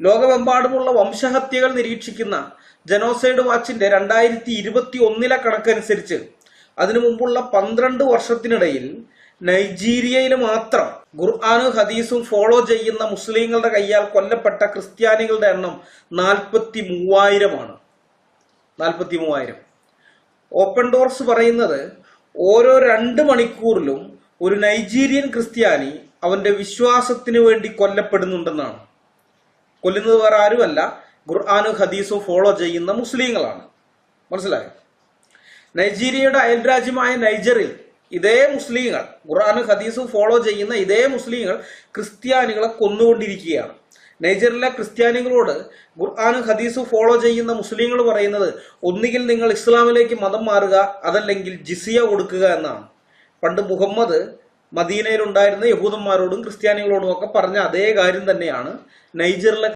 ലോകമെമ്പാടുമുള്ള വംശഹത്യകൾ നിരീക്ഷിക്കുന്ന ജനോസൈഡ് വാച്ചിന്റെ രണ്ടായിരത്തി ഇരുപത്തി ഒന്നിലെ കണക്കനുസരിച്ച് അതിനു മുമ്പുള്ള പന്ത്രണ്ട് വർഷത്തിനിടയിൽ നൈജീരിയയിൽ മാത്രം ഖുർആാനും ഹദീസും ഫോളോ ചെയ്യുന്ന മുസ്ലിങ്ങളുടെ കയ്യാൽ കൊല്ലപ്പെട്ട ക്രിസ്ത്യാനികളുടെ എണ്ണം നാൽപ്പത്തി മൂവായിരമാണ് നാൽപ്പത്തി മൂവായിരം ഓപ്പൺ ഡോർസ് പറയുന്നത് ഓരോ രണ്ട് മണിക്കൂറിലും ഒരു നൈജീരിയൻ ക്രിസ്ത്യാനി അവന്റെ വിശ്വാസത്തിന് വേണ്ടി കൊല്ലപ്പെടുന്നുണ്ടെന്നാണ്. കൊല്ലുന്നത് വേറെ ആരുമല്ല. ഖുർആാനും ഹദീസും ഫോളോ ചെയ്യുന്ന മുസ്ലിങ്ങളാണ്. മനസ്സിലായോ? നൈജീരിയയുടെ അയൽരാജ്യമായ നൈജറിൽ ഇതേ മുസ്ലിങ്ങൾ ഖുർആാനും ഹദീസും ഫോളോ ചെയ്യുന്ന ഇതേ മുസ്ലിങ്ങൾ ക്രിസ്ത്യാനികളെ കൊന്നുകൊണ്ടിരിക്കുകയാണ്. നൈജറിലെ ക്രിസ്ത്യാനികളോട് ഖുർആാനും ഹദീസും ഫോളോ ചെയ്യുന്ന മുസ്ലിങ്ങൾ പറയുന്നത് ഒന്നുകിൽ നിങ്ങൾ ഇസ്ലാമിലേക്ക് മതം മാറുക അതല്ലെങ്കിൽ ജിസിയ കൊടുക്കുക എന്നാണ്. പണ്ട് മുഹമ്മദ് മദീനയിലുണ്ടായിരുന്ന യഹൂദന്മാരോടും ക്രിസ്ത്യാനികളോടും ഒക്കെ പറഞ്ഞ അതേ കാര്യം തന്നെയാണ് നൈജറിലെ